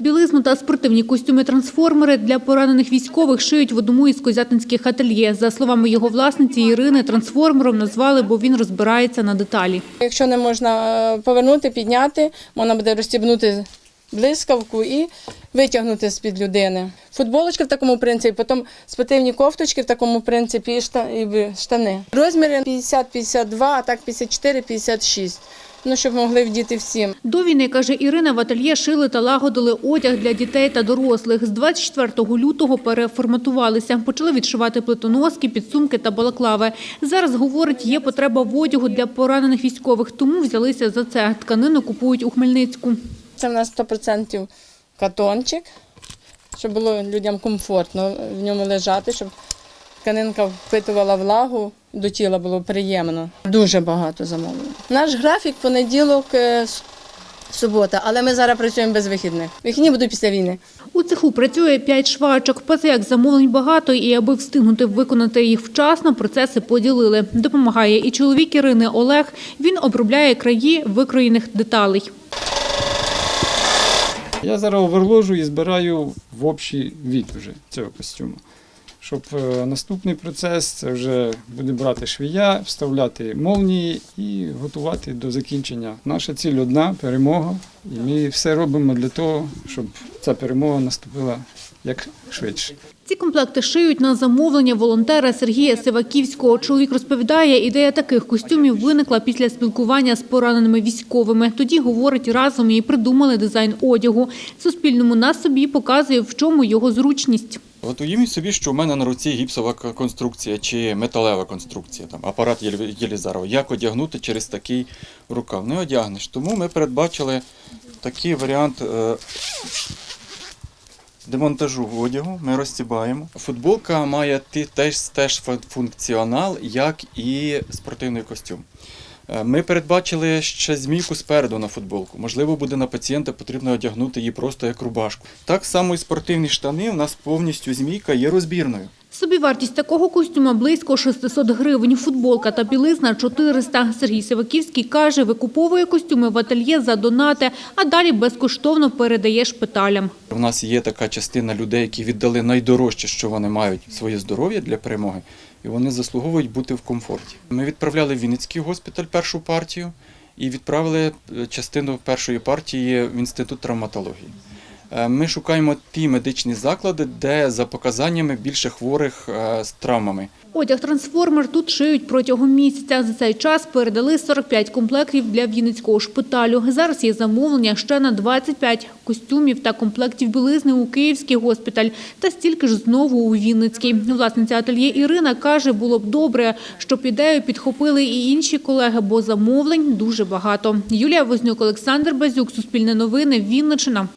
Білизну та спортивні костюми-трансформери для поранених військових шиють в одному із козятинських ательє. За словами його власниці Ірини, трансформером назвали, бо він розбирається на деталі. Якщо не можна е, повернути, підняти, можна буде розстібнути блискавку і витягнути з-під людини. Футболочки в такому принципі, потім спортивні кофточки в такому принципі і шта- штани. Розміри 50-52, а так 54-56. Ну, щоб могли вдіти всім. До війни, каже Ірина, в ательє шили та лагодили одяг для дітей та дорослих. З 24 лютого переформатувалися. Почали відшивати плитоноски, підсумки та балаклави. Зараз, говорить, є потреба в одягу для поранених військових, тому взялися за це. Тканину купують у Хмельницьку. Це в нас 100% катончик, щоб було людям комфортно в ньому лежати, щоб тканинка впитувала влагу, до тіла було приємно. Дуже багато замовлень. Наш графік понеділок, е, субота, але ми зараз працюємо без вихідних. Вихідні будуть після війни. У цеху працює п'ять швачок. Поза як замовлень багато, і аби встигнути виконати їх вчасно, процеси поділили. Допомагає і чоловік Ірини Олег. Він обробляє краї викроєних деталей. Я зараз оверложу і збираю в общий від уже цього костюму. Щоб е, наступний процес це вже буде брати швія, вставляти молнії і готувати до закінчення. Наша ціль одна перемога. І ми все робимо для того, щоб ця перемога наступила як швидше. Ці комплекти шиють на замовлення волонтера Сергія Сиваківського. Чоловік розповідає, ідея таких костюмів виникла після спілкування з пораненими військовими. Тоді, говорить, разом і придумали дизайн одягу. Суспільному на собі показує, в чому його зручність. От уявіть собі, що у мене на руці гіпсова конструкція чи металева конструкція, там апарат Єлізарова. Як одягнути через такий рукав? Не одягнеш. Тому ми передбачили такий варіант е, демонтажу одягу. Ми розстібаємо. Футболка має теж, теж функціонал, як і спортивний костюм. Е, Ми передбачили ще змійку спереду на футболку. Можливо, буде на пацієнта потрібно одягнути її просто як рубашку. Так само і спортивні штани. У нас повністю змійка є розбірною. Собівартість такого костюма близько 600 гривень. Футболка та білизна – 400. Сергій Сиваківський каже, викуповує костюми в ательє за донати, а далі безкоштовно передає шпиталям. У нас є така частина людей, які віддали найдорожче, що вони мають своє здоров'я для перемоги, і вони заслуговують бути в комфорті. Ми відправляли в Вінницький госпіталь першу партію і відправили е, частину першої партії в інститут травматології. Е, Ми шукаємо ті медичні заклади, де за показаннями більше хворих е, з травмами. Одяг «Трансформер» тут шиють протягом місяця. За цей час передали 45 комплектів для Вінницького шпиталю. Зараз є замовлення ще на 25 костюмів та комплектів білизни у Київський госпіталь та стільки ж знову у Вінницький. Власниця ательє Ірина каже, було б добре, щоб ідею підхопили і інші колеги, бо замовлень дуже багато. Юлія Вознюк, Олександр Базюк, Суспільне новини, Вінниччина.